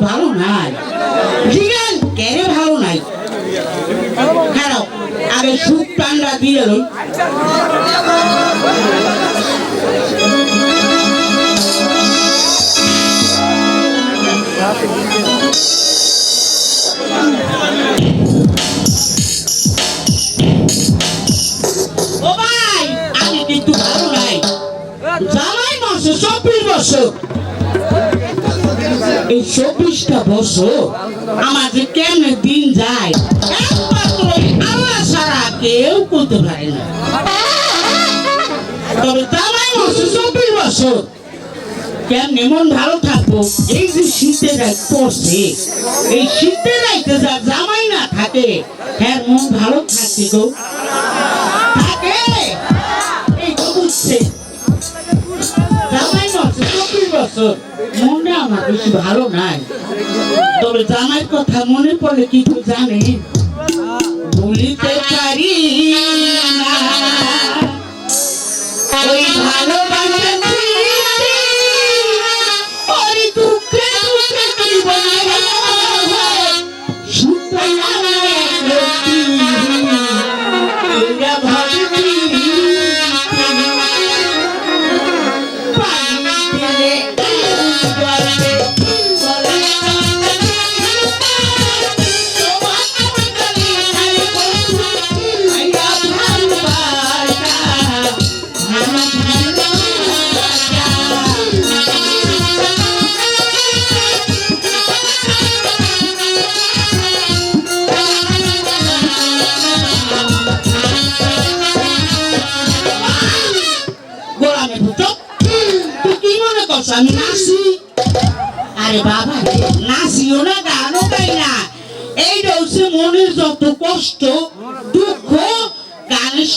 ভালো নাই। জিগান কেন ভালো নাই। খারাপ। আগে সুখ টান্ডা দিয়ে এই চব্বিশটা বছর আমার যে কেমনে দিন যায়? আল্লাহ ছাড়া কেউ করতে পারে না। তবে জামাই মাসে চব্বিশ বছর কেমনে মন ভালো থাকব? এই যে শীতের রাত পড়ছে, এই শীতের রাইতে যা জামাই না থাকে হ্যাঁ মন ভালো থাকছে গো। থাকে? এই তো বুঝছে। জামাই মাসে চব্বিশ বছর মনটা আমার বেশি ভালো নাই। তবে জামাই কথা মনে পড়ে কিছু জানে ভুলিতে পারি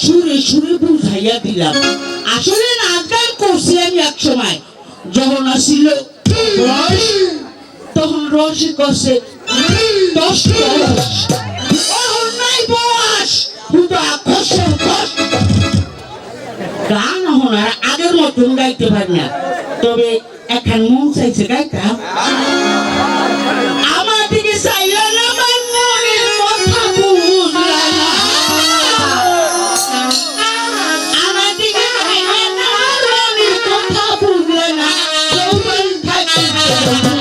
সুরে সুরে বুঝাইয়া দিলাম। আসলে নাচ গান করছি আমি এক সময়। যখন আসছিল রস, তখন রসে করছে। দশ নাই বস শুধু আকর্ষণ কষ্ট গান আর আগের মতন গাইতে পারি না। তবে এখন মন চাইছে গাইতাম। থাকতে বুড়া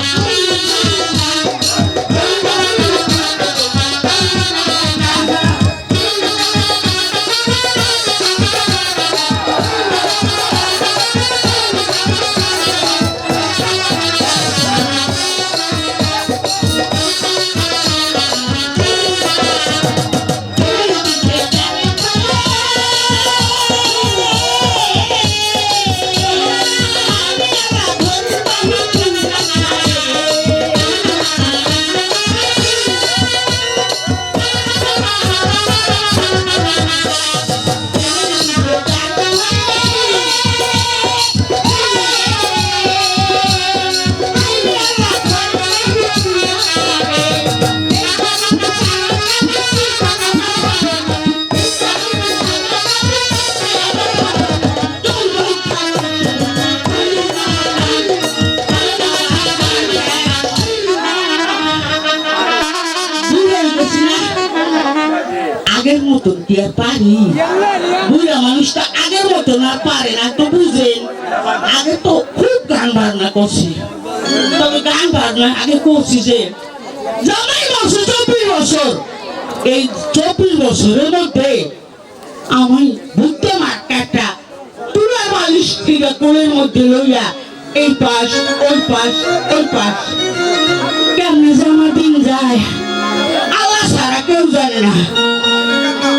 পারি। বুড়া মানুষটা আগের মতন আর পারে না, তো বুঝেন, আগে তো খুব গান বাজনা করছি। তবে গান বাজনা আগে করছি যে জামাই বছর, চব্বিশ বছর, এই চব্বিশ বছরের মধ্যে আমি বুদ্ধ মার্কাটা তুলা বালিশ থেকে কোলের মধ্যে লইয়া এই পাশ, ওই পাশ ওই পাশ। কেমনে আমার দিন যায়, আল্লাহ ছাড়া কেউ জানে না।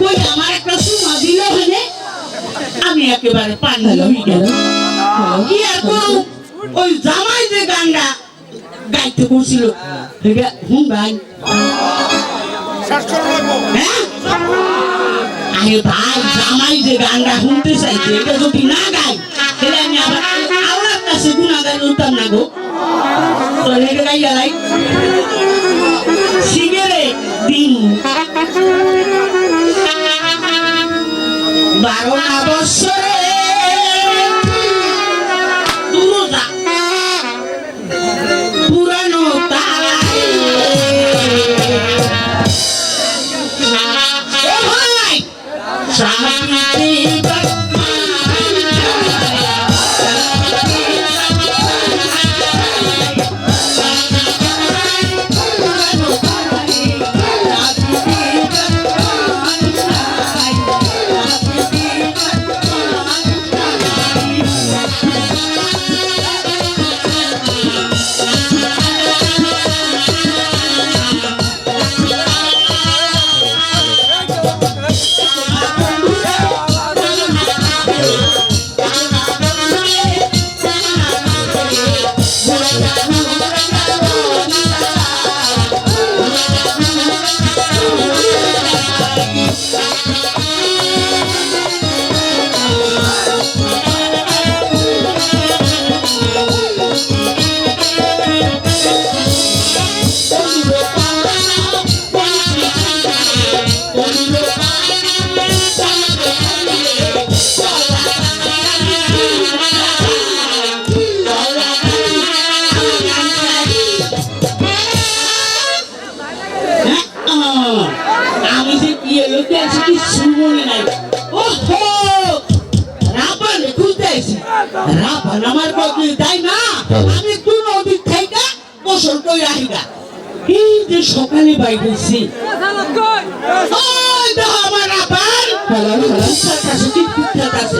কই আমার একটা সুমা দিল হলে আমি একেবারে পানি হয়ে গেল কি করু ওই জামাই যে গানটা গাইতে করছিল হুম, ভাই। হ্যাঁ? আরে ভাই, জামাই যে গানটা শুনতে চাইছে, এটা যদি না গাই তাহলে আমি আবার আওড়ার কাছে গুণাগার উঠতাম না গো। তো এটা গাই গাই সিগারেট দিন। বারো না রাপান আমার বদলি তাই না? আমি কোন নদীর থেকে গোসল করে আহিগা এই যে সকালে বাইরেছি। ওই দেখো আমার হ্যালো কাছে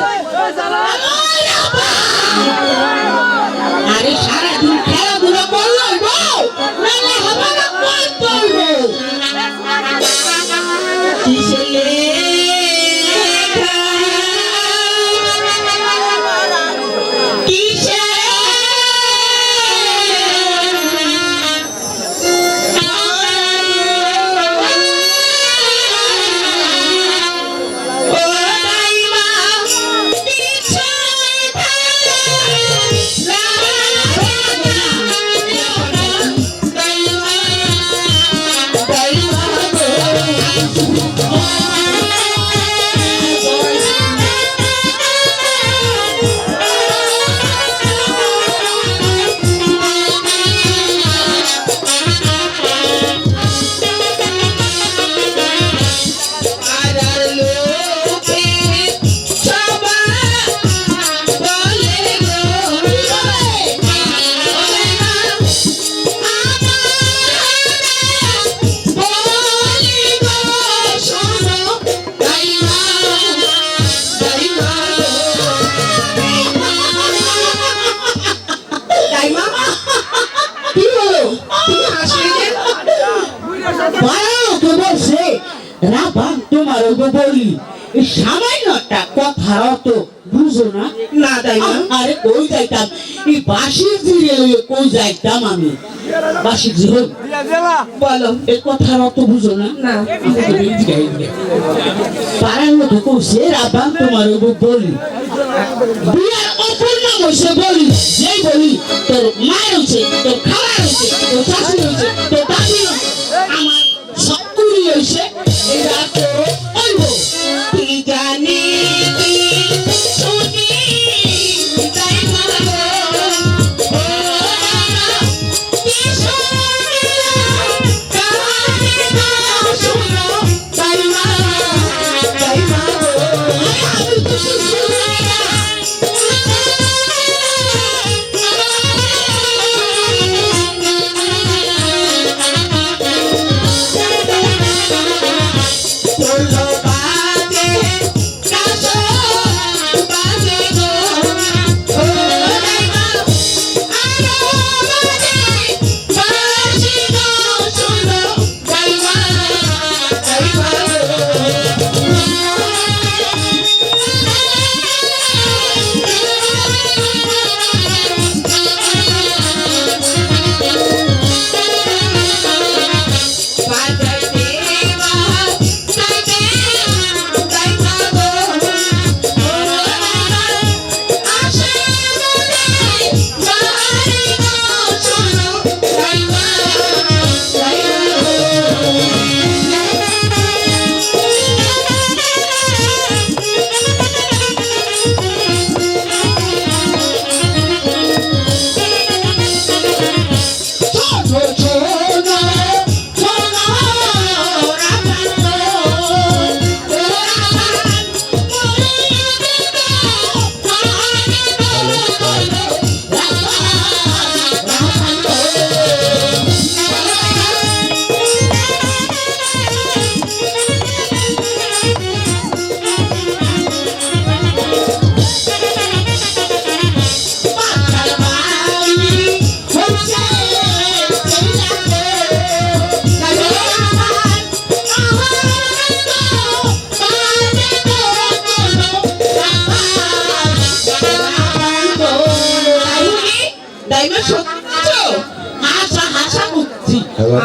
আরে কই যাইতাম? এই বাসির জিরে লইয়ে কই যাইতাম আমি? বাসির জিরে বলো। এই কথার অত বুঝো না? পাড়ার মতো রাবান তোমার বলি। বিয়ার অপর নাম হইছে বলি যেই বলি তোর মায়ের তোর খাবার হইছে তোর শাশুড়ি হইছে তোর দাদি আমার হইছে। এরা তো অইব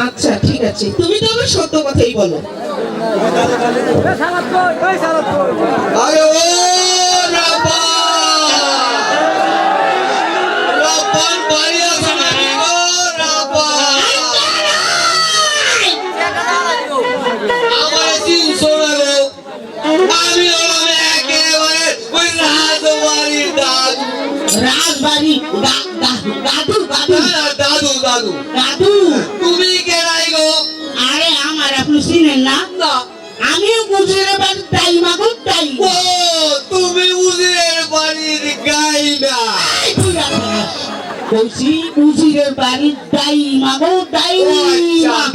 আচ্ছা ঠিক আছে। তুমি তো আমার সত্য কথাই বলো। আরে ও রাজবাড়ি দাদু। দাদু দাদু। দাদু। তুমি চিনেন না? না আমিও গুজরে বাড়ি তাই মাগো তাই। ও তুমি উজিরের বাড়ির গাইনা বলছি উজিরের বাড়ি তাই মাগো তাই হ্যাঁ।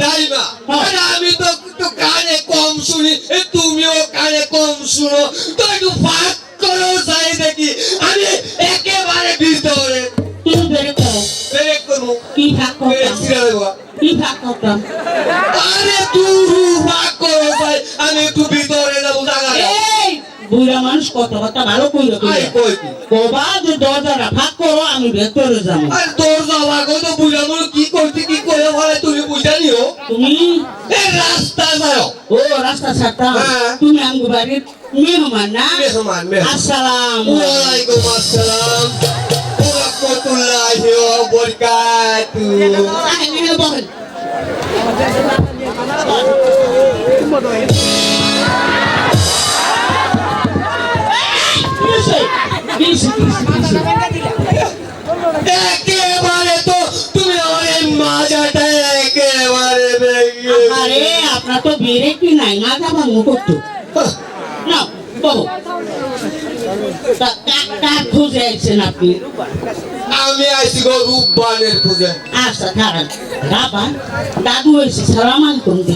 আরে আমি তো একটু কানে কম শুনি। তুমিও কানে কম শুনো। তো একটু ফাঁক করো যাই দেখি। আমি একেবারে ভিতরে। তুমি বেড়ে করো। ব্রেক করব। কি ব্রেক করতাম? কি ভাগ করতাম? আরে তুই ফাঁক করো যাই আমি একটু ভিতরে যাব জায়গা বুড়া মানুষ কথাবার্তা ভালো কইলো কবা যে দরজাটা ভাগ করো আমি ভেতরে যাব। তোর যাওয়া কি করছি কি করে বলে তুমি বুঝা নিও। তুমি? রাস্তা যাও। ও রাস্তা ছাড়তাম হ্যাঁ। তুমি আঙ্গু বাড়ির মেহমান না? মেহমান আসসালাম। ওয়ালাইকুম আসসালাম। রাহমাতুল্লাহি ওয়া বারাকাতুহু বলেন একেবারে তো তুমি আমার মাজাটা একেবারে ভেঙে আরে আপনার তো বেড়ে কি নাই? যাবার মুখ করতো না বাবু কার খুঁজে আইছেন আপনি? আমি আইছি গো রূপবানের পূজা আচ্ছা বাবা দাদু এসে সালাম আলাইকুম দি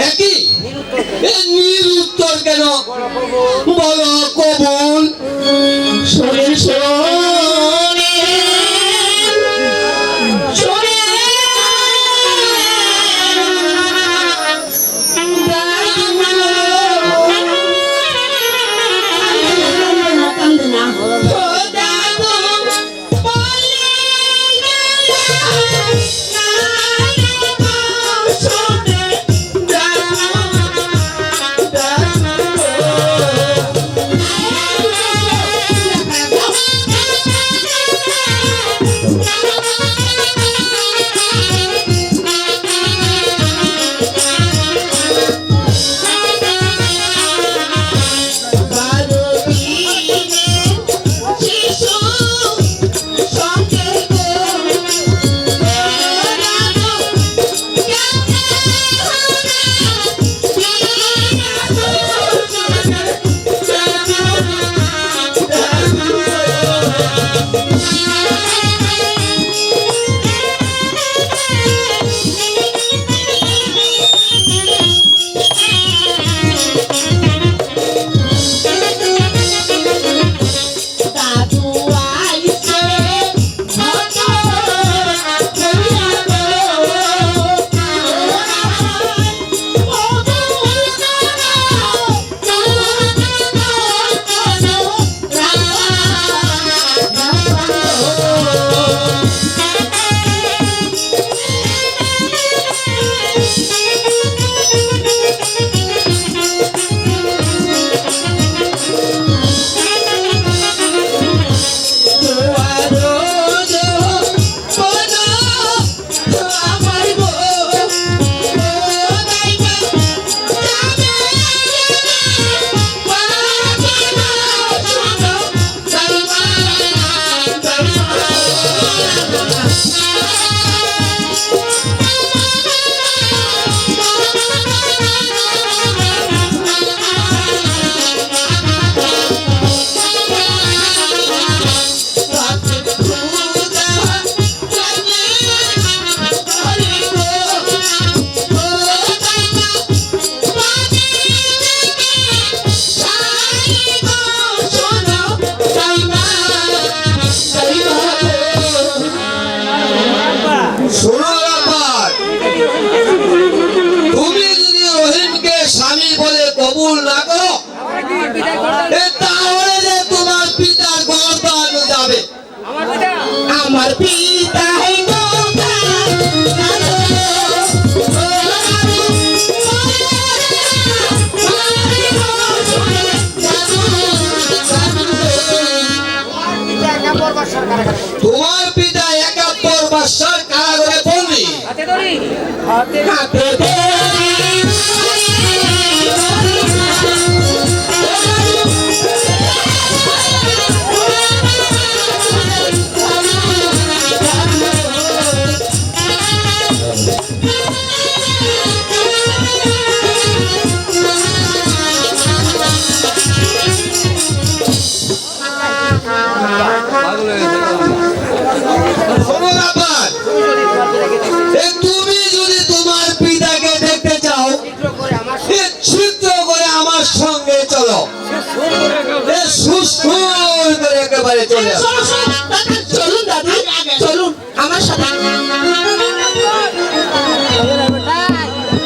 একই? নিরুত্তর কেন? বল কবুল। শোনে করো। তাহলে যে তোমার পিতার গর্দান যাবে। আমার পিতা তোমার পিতা একাত্তর বৎসর কারাগারে বন্দি হাতে Yeah.